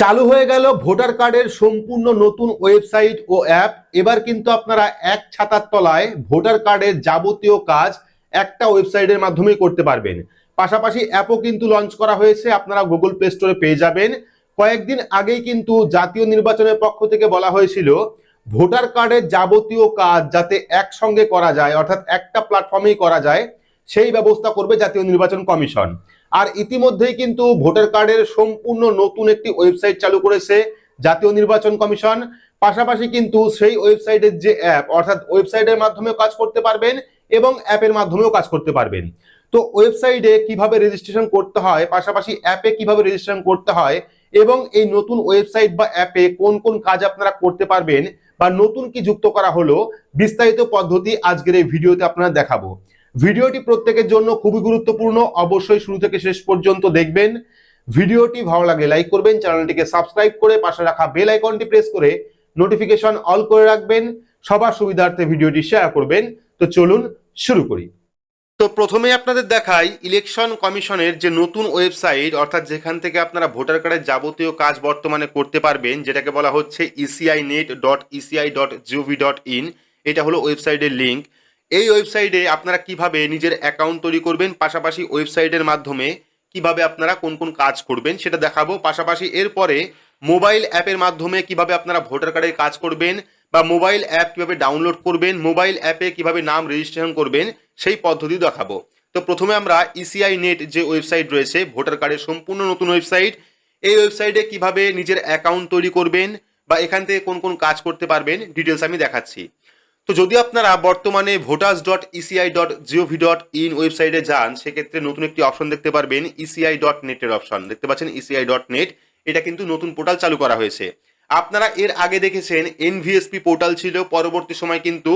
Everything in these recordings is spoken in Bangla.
চালু হয়ে গেল ভোটার কার্ডের সম্পূর্ণ নতুন ওয়েবসাইট ও অ্যাপ। এবার কিন্তু আপনারা এক ছাতার তলায় ভোটার কার্ডের যাবতীয় কাজ একটা ওয়েবসাইটের মাধ্যমে করতে পারবেন। পাশাপাশি অ্যাপও কিন্তু লঞ্চ করা হয়েছে, আপনারা গুগল প্লে স্টোরে পেয়ে যাবেন। কয়েকদিন আগেই কিন্তু জাতীয় নির্বাচনের পক্ষ থেকে বলা হয়েছিল, ভোটার কার্ডের যাবতীয় কাজ যাতে একসঙ্গে করা যায়, অর্থাৎ একটা প্ল্যাটফর্মেই করা যায়, সেই ব্যবস্থা করবে জাতীয় নির্বাচন কমিশন। আর ইতিমধ্যেই কিন্তু ভোটার কার্ডের সম্পূর্ণ নতুন একটি ওয়েবসাইট চালু করেছে জাতীয় নির্বাচন কমিশন। পাশাপাশি কিন্তু সেই ওয়েবসাইটের যে অ্যাপ, অর্থাৎ ওয়েবসাইটের মাধ্যমেও কাজ করতে পারবেন এবং অ্যাপের মাধ্যমেও কাজ করতে পারবেন। তো ওয়েবসাইটে কীভাবে রেজিস্ট্রেশন করতে হয়, পাশাপাশি অ্যাপে কীভাবে রেজিস্ট্রেশন করতে হয় এবং এই নতুন ওয়েবসাইট বা অ্যাপে কোন কোন কাজ আপনারা করতে পারবেন বা নতুন কি যুক্ত করা হলো, বিস্তারিত পদ্ধতি আজকের এই ভিডিওতে আপনারা দেখাবো। ভিডিওটি প্রত্যেকের জন্য খুবই গুরুত্বপূর্ণ। অবশ্যই শুরু থেকে শেষ পর্যন্ত দেখবেন। ভিডিওটি ভালো লাগলে লাইক করবেন, চ্যানেলটিকে সাবস্ক্রাইব করে পাশে রাখা বেল আইকনটি প্রেস করে নোটিফিকেশন অল করে রাখবেন। সবার সুবিধার্থে ভিডিওটি শেয়ার করবেন। তো চলুন শুরু করি। তো প্রথমে আপনাদের দেখাই ইলেকশন কমিশনের যে নতুন ওয়েবসাইট, অর্থাৎ যেখান থেকে আপনারা ভোটার কার্ডের যাবতীয় কাজ বর্তমানে করতে পারবেন, যেটাকে বলা হচ্ছে ECI net dot ECI dot GOV dot in এটা হলো ওয়েবসাইটের লিঙ্ক এই ওয়েবসাইটে আপনারা কীভাবে নিজের অ্যাকাউন্ট তৈরি করবেন, পাশাপাশি ওয়েবসাইটের মাধ্যমে কীভাবে আপনারা কোন কোন কাজ করবেন সেটা দেখাবো। পাশাপাশি এরপরে মোবাইল অ্যাপের মাধ্যমে কীভাবে আপনারা ভোটার কার্ডের কাজ করবেন বা মোবাইল অ্যাপ কীভাবে ডাউনলোড করবেন, মোবাইল অ্যাপে কীভাবে নাম রেজিস্ট্রেশন করবেন, সেই পদ্ধতি দেখাবো। তো প্রথমে আমরা E ইসিআই নেট যে ওয়েবসাইট রয়েছে, ভোটার কার্ডের সম্পূর্ণ নতুন ওয়েবসাইট, এই ওয়েবসাইটে কীভাবে নিজের অ্যাকাউন্ট তৈরি করবেন বা এখান থেকে কোন কোন কাজ করতে পারবেন ডিটেলস আমি দেখাচ্ছি। তো যদি আপনারা বর্তমানে voters dot ECI dot GOV dot in ওয়েবসাইটে যান, সেক্ষেত্রে নতুন একটি অপশন দেখতে পারবেন ইসিআই ডট নেটের অপশন দেখতে পাচ্ছেন ইসিআই ডট নেট এটা কিন্তু নতুন পোর্টাল চালু করা হয়েছে। আপনারা এর আগে দেখেছেন এনভিএসপি পোর্টাল ছিল, পরবর্তী সময় কিন্তু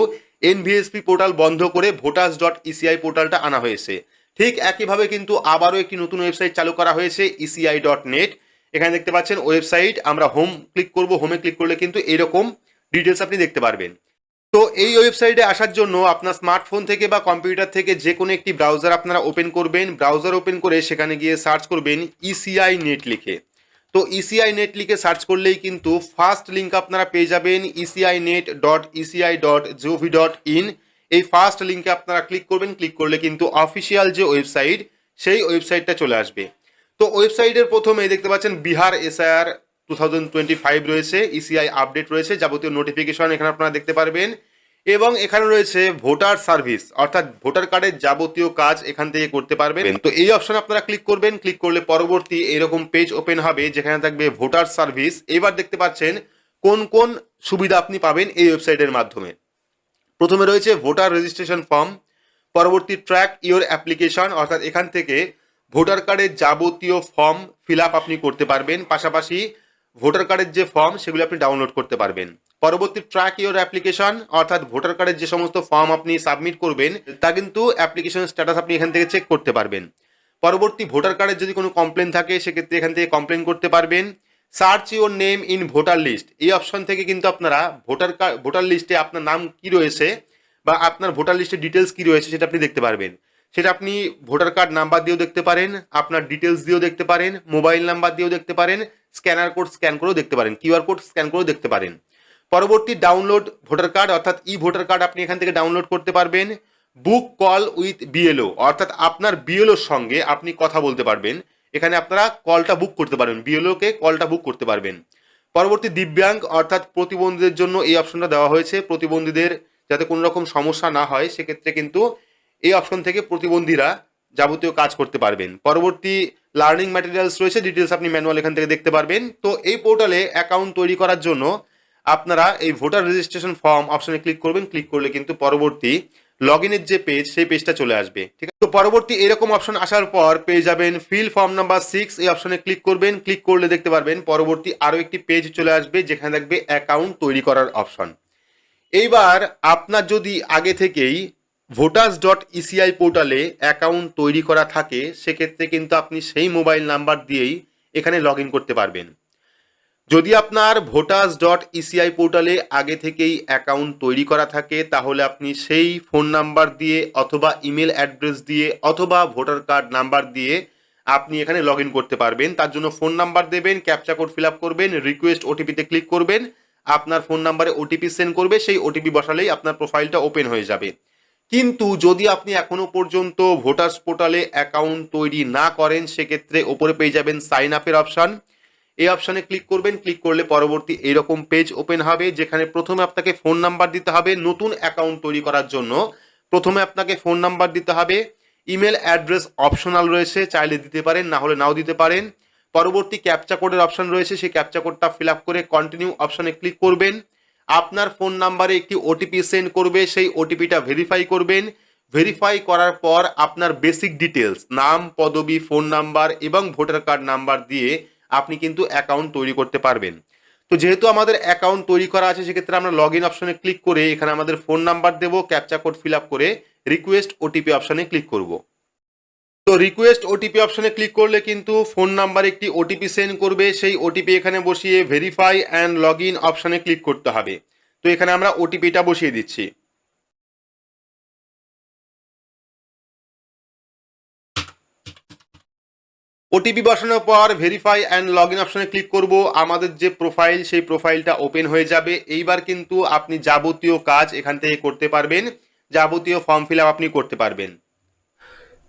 এনভিএসপি পোর্টাল বন্ধ করে ভোটার্স ডট ইসিআই পোর্টালটা আনা হয়েছে। ঠিক একইভাবে কিন্তু আবারও একটি নতুন ওয়েবসাইট চালু করা হয়েছে ইসিআই ডট নেট এখানে দেখতে পাচ্ছেন ওয়েবসাইট, আমরা হোম ক্লিক করব হোমে ক্লিক করলে কিন্তু এরকম ডিটেলস আপনি দেখতে পারবেন। তো এই ওয়েবসাইটে আসার জন্য আপনার স্মার্টফোন থেকে বা কম্পিউটার থেকে যে কোনো একটি ব্রাউজার আপনারা ওপেন করবেন। ব্রাউজার ওপেন করে সেখানে গিয়ে সার্চ করবেন ইসিআই নেট লিখে। তো ইসিআই নেট লিখে সার্চ করলেই কিন্তু ফার্স্ট লিঙ্ক আপনারা পেয়ে যাবেন ECI net dot ECI dot GOV dot in এই ফার্স্ট লিঙ্কে আপনারা ক্লিক করবেন ক্লিক করলে কিন্তু অফিসিয়াল যে ওয়েবসাইট সেই ওয়েবসাইটটা চলে আসবে। তো ওয়েবসাইটের প্রথমে দেখতে পাচ্ছেন Bihar SIR two thousand twenty five রয়েছে ইসিআই আপডেট রয়েছে, যাবতীয় নোটিফিকেশন এখানে আপনারা দেখতে পারবেন। এবং এখানে রয়েছে ভোটার সার্ভিস অর্থাৎ ভোটার কার্ডের যাবতীয় কাজ এখান থেকে করতে পারবেন। তো এই অপশন আপনারা ক্লিক করবেন ক্লিক করলে পরবর্তী এরকম পেজ ওপেন হবে, যেখানে থাকবে ভোটার সার্ভিস এবার দেখতে পাচ্ছেন কোন কোন সুবিধা আপনি পাবেন এই ওয়েবসাইটের মাধ্যমে। প্রথমে রয়েছে ভোটার রেজিস্ট্রেশন ফর্ম পরবর্তী ট্র্যাক ইওর অ্যাপ্লিকেশন অর্থাৎ এখান থেকে ভোটার কার্ডের যাবতীয় ফর্ম ফিল আপ আপনি করতে পারবেন। পাশাপাশি ভোটার কার্ডের যে ফর্ম, সেগুলো আপনি ডাউনলোড করতে পারবেন। পরবর্তী ট্র্যাক ইওর অ্যাপ্লিকেশন অর্থাৎ ভোটার কার্ডের যে সমস্ত ফর্ম আপনি সাবমিট করবেন, তা কিন্তু অ্যাপ্লিকেশন স্ট্যাটাস আপনি এখান থেকে চেক করতে পারবেন। পরবর্তী ভোটার কার্ডের যদি কোনো কমপ্লেন থাকে, সেক্ষেত্রে এখান থেকে কমপ্লেন করতে পারবেন। Search your name in voter list এই অপশন থেকে কিন্তু আপনারা ভোটার কার্ড, ভোটার লিস্টে আপনার নাম কি রয়েছে বা আপনার ভোটার লিস্টের ডিটেলস কি রয়েছে, সেটা আপনি দেখতে পারবেন। সেটা আপনি ভোটার কার্ড নাম্বার দিয়েও দেখতে পারেন, আপনার ডিটেলস দিয়েও দেখতে পারেন মোবাইল নাম্বার দিয়েও দেখতে পারেন স্ক্যানার কোড স্ক্যান করেও দেখতে পারেন কিউআর কোড স্ক্যান করেও দেখতে পারেন। পরবর্তী ডাউনলোড ভোটার কার্ড অর্থাৎ ই ভোটার কার্ড আপনি এখান থেকে ডাউনলোড করতে পারবেন। বুক কল উইথ বিএলও অর্থাৎ আপনার বিএলওর সঙ্গে আপনি কথা বলতে পারবেন। এখানে আপনারা কলটা বুক করতে পারবেন বিএলওকে কলটা বুক করতে পারবেন। পরবর্তী দিব্যাঙ্গ, অর্থাৎ প্রতিবন্ধীদের জন্য এই অপশনটা দেওয়া হয়েছে। প্রতিবন্ধীদের যাতে কোনো রকম সমস্যা না হয়, সেক্ষেত্রে কিন্তু এই অপশন থেকে প্রতিবন্ধীরা যাবতীয় কাজ করতে পারবেন। পরবর্তী লার্নিং ম্যাটেরিয়ালস রয়েছে ডিটেলস আপনি ম্যানুয়াল এখান থেকে দেখতে পারবেন। তো এই পোর্টালে অ্যাকাউন্ট তৈরি করার জন্য আপনারা এই ভোটার রেজিস্ট্রেশন ফর্ম অপশনে ক্লিক করবেন। ক্লিক করলে কিন্তু পরবর্তী লগ ইনের যে পেজ সেই পেজটা চলে আসবে। ঠিক আছে? তো পরবর্তী এরকম অপশন আসার পর পেয়ে যাবেন ফিল ফর্ম নাম্বার সিক্স এই অপশনে ক্লিক করবেন। ক্লিক করলে দেখতে পারবেন পরবর্তী আরও একটি পেজ চলে আসবে, যেখানে থাকবে অ্যাকাউন্ট তৈরি করার অপশন এইবার আপনার যদি আগে থেকেই ভোটার্স ডট ইসিআই পোর্টালে অ্যাকাউন্ট তৈরি করা থাকে, সেক্ষেত্রে কিন্তু আপনি সেই মোবাইল নাম্বার দিয়েই এখানে লগ করতে পারবেন। যদি আপনার ভোটার্স ডট ইসিআই পোর্টালে আগে থেকেই অ্যাকাউন্ট তৈরি করা থাকে, তাহলে আপনি সেই ফোন নাম্বার দিয়ে অথবা ইমেল অ্যাড্রেস দিয়ে অথবা ভোটার কার্ড নাম্বার দিয়ে আপনি এখানে লগ করতে পারবেন। তার জন্য ফোন নাম্বার দেবেন ক্যাপচা কোড ফিল করবেন রিকোয়েস্ট ওটিপিতে ক্লিক করবেন, আপনার ফোন নাম্বারে ওটিপি সেন্ড করবে, সেই ওটিপি বসালেই আপনার প্রোফাইলটা ওপেন হয়ে যাবে। কিন্তু যদি আপনি এখনও পর্যন্ত ভোটার্স পোর্টালে অ্যাকাউন্ট তৈরি না করেন, সেক্ষেত্রে ওপরে পেয়ে যাবেন সাইন আপের অপশান এই অপশানে ক্লিক করবেন। ক্লিক করলে পরবর্তী এরকম পেজ ওপেন হবে, যেখানে প্রথমে আপনাকে ফোন নাম্বার দিতে হবে নতুন অ্যাকাউন্ট তৈরি করার জন্য। প্রথমে আপনাকে ফোন নাম্বার দিতে হবে। ইমেল অ্যাড্রেস অপশনাল রয়েছে, চাইলে দিতে পারেন, না হলে নাও দিতে পারেন। পরবর্তী ক্যাপচা কোডের অপশন রয়েছে, সেই ক্যাপচা কোডটা ফিল আপ করে কন্টিনিউ অপশানে ক্লিক করবেন। আপনার ফোন নাম্বারে একটি ওটিপি সেন্ড করবে, সেই ওটিপিটা ভেরিফাই করবেন। ভেরিফাই করার পর আপনার বেসিক ডিটেলস নাম, পদবি ফোন নাম্বার এবং ভোটার কার্ড নাম্বার দিয়ে আপনি কিন্তু অ্যাকাউন্ট তৈরি করতে পারবেন। তো যেহেতু আমাদের অ্যাকাউন্ট তৈরি করা আছে, সেক্ষেত্রে আমরা লগ ইন অপশনে ক্লিক করে এখানে আমাদের ফোন নাম্বার দেবো ক্যাপচা কোড ফিল আপ করে রিকোয়েস্ট ওটিপি অপশানে ক্লিক করব। তো রিকোয়েস্ট ওটিপি অপশনে ক্লিক করলে কিন্তু ফোন নাম্বার একটি ওটিপি সেন্ড করবে। সেই ওটিপি এখানে বসিয়ে ভেরিফাই অ্যান্ড লগ ইন অপশনে ক্লিক করতে হবে। তো এখানে আমরা ওটিপিটা বসিয়ে দিচ্ছি। ওটিপি বসানোর পর ভেরিফাই অ্যান্ড লগ ইন অপশনে ক্লিক করব। আমাদের যে প্রোফাইল সেই প্রোফাইলটা ওপেন হয়ে যাবে। এইবার কিন্তু আপনি যাবতীয় কাজ এখান থেকে করতে পারবেন। যাবতীয় ফর্ম ফিল আপ আপনি করতে পারবেন।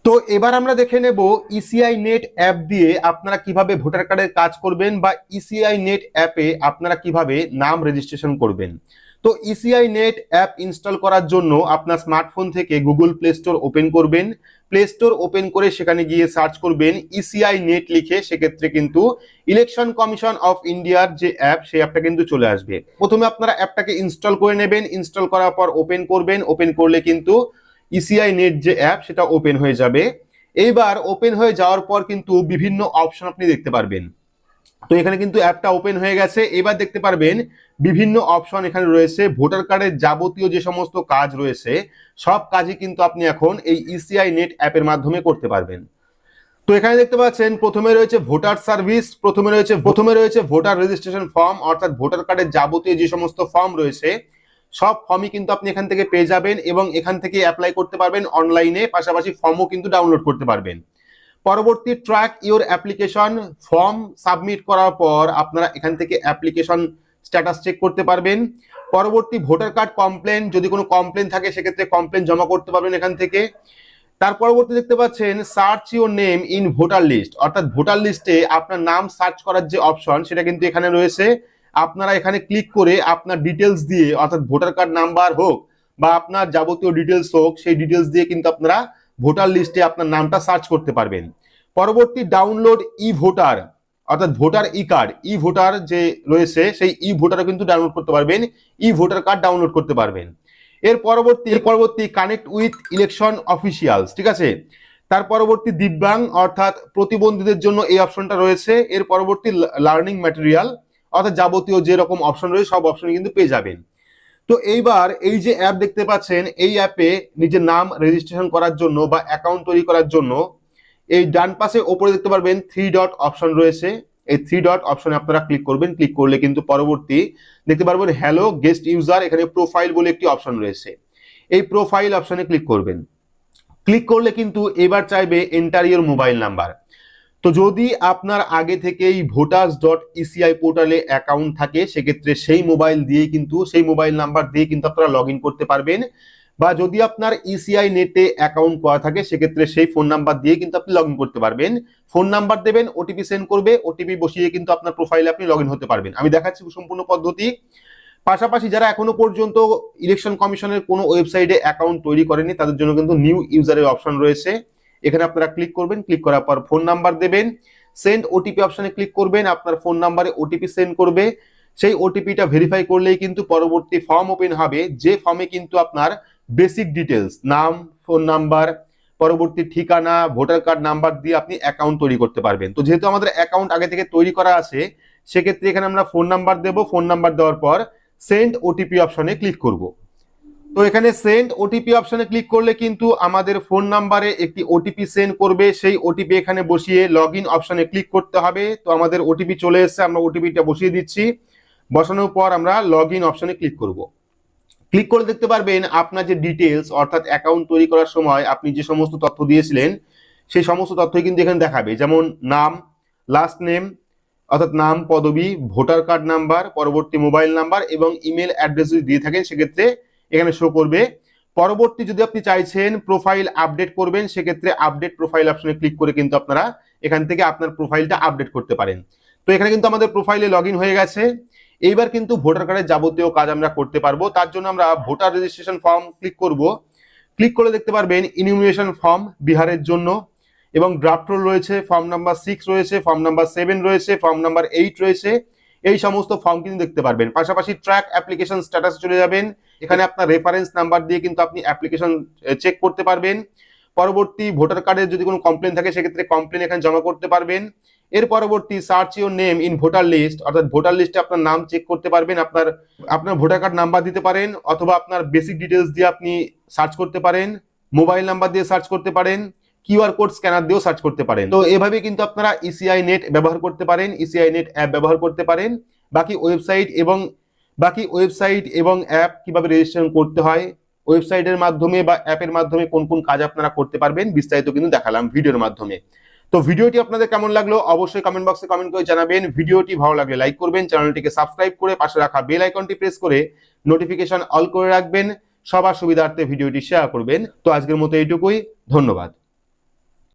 তো এবার আমরা দেখে নেব ইসিআই নেট অ্যাপ দিয়ে আপনারা কীভাবে ভোটার কার্ডের কাজ করবেন বা ইসিআই নেট অ্যাপে আপনারা কীভাবে নাম রেজিস্ট্রেশন করবেন। তো ইসিআই নেট অ্যাপ ইনস্টল করার জন্য আপনার স্মার্টফোন থেকে গুগল প্লে স্টোর ওপেন করবেন। প্লে স্টোর ওপেন করে সেখানে গিয়ে সার্চ করবেন ইসিআই নেট লিখে সেক্ষেত্রে কিন্তু ইলেকশন কমিশন অফ ইন্ডিয়ার যে অ্যাপ সেই অ্যাপটা কিন্তু চলে আসবে। প্রথমে আপনারা অ্যাপটাকে ইনস্টল করে নেবেন। ইনস্টল করার পর ওপেন করবেন। ওপেন করলে কিন্তু ইসিআই নেট যে অ্যাপ সেটা ওপেন হয়ে যাবে। এইবার ওপেন হয়ে যাওয়ার পর কিন্তু বিভিন্ন অপশন আপনি দেখতে পারবেন। তো এখানে কিন্তু অ্যাপটা ওপেন হয়ে গেছে। এবার দেখতে পারবেন, বিভিন্ন অপশন এখানে রয়েছে। ভোটার কার্ডের যাবতীয় যে সমস্ত কাজ রয়েছে, সব কাজই কিন্তু আপনি এখন এই ইসিআই নেট অ্যাপের মাধ্যমে করতে পারবেন। তো এখানে দেখতে পাচ্ছেন, প্রথমে রয়েছে ভোটার সার্ভিস, প্রথমে রয়েছে প্রথমে রয়েছে ভোটার রেজিস্ট্রেশন ফর্ম অর্থাৎ ভোটার কার্ডের যাবতীয় যে সমস্ত ফর্ম রয়েছে সব ফর্মই কিন্তু আপনি এখান থেকে পেয়ে যাবেন এবং এখান থেকে অ্যাপ্লাই করতে পারবেন অনলাইনে পাশাপাশি ফর্মও কিন্তু ডাউনলোড করতে পারবেন। পরবর্তী track your application form submit করার পর আপনারা এখান থেকে অ্যাপ্লিকেশন স্ট্যাটাস চেক করতে পারবেন। পরবর্তী ভোটার কার্ড কমপ্লেন যদি কোনো কমপ্লেন থাকে, সেক্ষেত্রে কমপ্লেন জমা করতে পারবেন এখান থেকে। তার পরবর্তী দেখতে পাচ্ছেন search your name in voter list অর্থাৎ ভোটার লিস্টে আপনার নাম সার্চ করার যে অপশন সেটা কিন্তু এখানে রয়েছে। আপনারা এখানে ক্লিক করে আপনার ডিটেলস দিয়ে, অর্থাৎ ভোটার কার্ড নাম্বার হোক বা আপনার যাবতীয় ডিটেলস হোক, সেই ডিটেলস দিয়ে কিন্তু আপনারা ভোটার লিস্টে আপনার নামটা সার্চ করতে পারবেন। পরবর্তী ডাউনলোড ই ভোটার অর্থাৎ voter E card E voter যে রয়েছে, সেই ই ভোটারও কিন্তু ডাউনলোড করতে পারবেন ই ভোটার কার্ড ডাউনলোড করতে পারবেন। এর পরবর্তী পরবর্তী কানেক্ট উইথ ইলেকশন অফিসিয়ালস ঠিক আছে? তার পরবর্তী দিব্যাং, অর্থাৎ প্রতিবন্ধীদের জন্য এই অপশনটা রয়েছে। এর পরবর্তী লার্নিং ম্যাটেরিয়াল অর্থাৎ যাবতীয় যে রকম অপশন রয়েছে, সব অপশন কিন্তু পেয়ে যাবেন। তো এইবার এই যে অ্যাপ দেখতে পাচ্ছেন, এই অ্যাপে নিজের নাম রেজিস্ট্রেশন করার জন্য বা অ্যাকাউন্ট তৈরি করার জন্য এই ডান পাশে ওপরে দেখতে পারবেন থ্রি ডট অপশন রয়েছে। এই থ্রি ডট অপশনে আপনারা ক্লিক করবেন। ক্লিক করলে কিন্তু পরবর্তী দেখতে পারবেন হ্যালো গেস্ট ইউজার এখানে প্রোফাইল বলে একটি অপশন রয়েছে। এই প্রোফাইল অপশনে ক্লিক করবেন। ক্লিক করলে কিন্তু এবার চাইবে এন্টার ইউর মোবাইল নাম্বার তো যদি আপনার আগে থেকেই ভোটার্স ডট ইসিআই পোর্টালে অ্যাকাউন্ট থাকে, সেক্ষেত্রে সেই মোবাইল দিয়ে কিন্তু, সেই মোবাইল নাম্বার দিয়ে কিন্তু আপনারা লগ করতে পারবেন। বা যদি আপনার ইসিআই নেটে অ্যাকাউন্ট করা থাকে, সেক্ষেত্রে সেই ফোন নাম্বার দিয়ে কিন্তু আপনি লগ করতে পারবেন। ফোন নাম্বার দেবেন ওটিপি সেন্ড করবে ওটিপি বসিয়ে কিন্তু আপনার প্রোফাইলে আপনি লগ হতে পারবেন। আমি দেখাচ্ছি সম্পূর্ণ পদ্ধতি। পাশাপাশি যারা এখনও পর্যন্ত ইলেকশন কমিশনের কোনো ওয়েবসাইটে অ্যাকাউন্ট তৈরি করেনি তাদের জন্য কিন্তু নিউ ইউজারের অপশন রয়েছে। এখানে আপনারা ক্লিক করবেন ক্লিক করার পর ফোন নাম্বার দেবেন সেন্ড ওটিপি অপশনে ক্লিক করবেন, আপনার ফোন নাম্বারে ওটিপি সেন্ড করবে। সেই ওটিপিটা ভেরিফাই করলেই কিন্তু পরবর্তী ফর্ম ওপেন হবে, যে ফর্মে কিন্তু আপনার বেসিক ডিটেলস নাম ফোন নাম্বার পরবর্তী ঠিকানা ভোটার কার্ড নাম্বার দিয়ে আপনি অ্যাকাউন্ট তৈরি করতে পারবেন। তো যেহেতু আমাদের অ্যাকাউন্ট আগে থেকে তৈরি করা আছে, সেক্ষেত্রে এখানে আমরা ফোন নাম্বার দেবো ফোন নাম্বার দেওয়ার পর সেন্ড ওটিপি অপশনে ক্লিক করব। তো এখানে সেন্ড ওটিপি অপশনে ক্লিক করলে কিন্তু আমাদের ফোন নাম্বারে একটি ওটিপি সেন্ড করবে। সেই ওটিপি এখানে বসিয়ে লগ ইন অপশনে ক্লিক করতে হবে। তো আমাদের ওটিপি চলে এসেছে, আমরা ওটিপিটা বসিয়ে দিচ্ছি। বসানোর পর আমরা লগ ইন অপশনে ক্লিক করব। ক্লিক করে দেখতে পারবেন আপনার যে ডিটেলস অর্থাৎ অ্যাকাউন্ট তৈরি করার সময় আপনি যে সমস্ত তথ্য দিয়েছিলেন, সেই সমস্ত তথ্যই কিন্তু এখানে দেখাবে। যেমন নাম লাস্ট নেম অর্থাৎ নাম, পদবি, ভোটার কার্ড নাম্বার পরবর্তী মোবাইল নাম্বার এবং ইমেল অ্যাড্রেস যদি দিয়ে থাকেন, সেক্ষেত্রে এখানে শো করবে। পরবর্তী যদি আপনি চাইছেন প্রোফাইল আপডেট করবেন, সেক্ষেত্রে আপডেট প্রোফাইল অপশনে ক্লিক করে কিন্তু আপনারা এখান থেকে আপনার প্রোফাইলটা আপডেট করতে পারেন। তো এখানে কিন্তু আমাদের প্রোফাইলে লগ হয়ে গেছে। এইবার কিন্তু ভোটার কার্ডের যাবতীয় কাজ আমরা করতে পারব। তার জন্য আমরা ভোটার রেজিস্ট্রেশন ফর্ম ক্লিক করব। ক্লিক করে দেখতে পারবেন ইনিমিনেশন ফর্ম বিহারের জন্য এবং ড্রাফট রোল রয়েছে ফর্ম নাম্বার সিক্স রয়েছে ফর্ম নাম্বার সেভেন রয়েছে ফর্ম নাম্বার এইট রয়েছে। এই সমস্ত ফর্ম কিন্তু দেখতে পারবেন। পাশাপাশি ট্র্যাক অ্যাপ্লিকেশন স্ট্যাটাস চলে যাবেন। এখানে আপনার রেফারেন্স নাম্বার দিয়ে কিন্তু আপনি অ্যাপ্লিকেশন চেক করতে পারবেন। পরবর্তী ভোটার কার্ডের যদি কোনো কমপ্লেন থাকে, সেক্ষেত্রে কমপ্লেন এখানে জমা করতে পারবেন। এর পরবর্তী search your name in voter list অর্থাৎ ভোটার লিস্টে আপনার নাম চেক করতে পারবেন। আপনার আপনার ভোটার কার্ড নাম্বার দিতে পারেন, অথবা আপনার বেসিক ডিটেলস দিয়ে আপনি সার্চ করতে পারেন। মোবাইল নাম্বার দিয়ে সার্চ করতে পারেন। কিউআর কোড স্ক্যানার দিয়েও সার্চ করতে পারেন। তো এভাবে কিন্তু আপনারা ইসিআই নেট ব্যবহার করতে পারেন ইসিআই নেট অ্যাপ ব্যবহার করতে পারেন। বাকি ওয়েবসাইট এবং, বাকি ওয়েবসাইট এবং অ্যাপ কীভাবে রেজিস্ট্রেশন করতে হয় ওয়েবসাইটের মাধ্যমে বা অ্যাপের মাধ্যমে কোন কোন কাজ আপনারা করতে পারবেন, বিস্তারিত কিন্তু দেখালাম ভিডিওর মাধ্যমে। তো ভিডিওটি আপনাদের কেমন লাগল অবশ্যই কমেন্ট বক্সে কমেন্ট করে জানাবেন। ভিডিওটি ভালো লাগলে লাইক করবেন, চ্যানেলটিকে সাবস্ক্রাইব করে পাশে রাখা বেল আইকনটি প্রেস করে নোটিফিকেশন অল করে রাখবেন। সবার সুবিধার্থে ভিডিওটি শেয়ার করবেন। তো আজকের মতো এইটুকুই, ধন্যবাদ।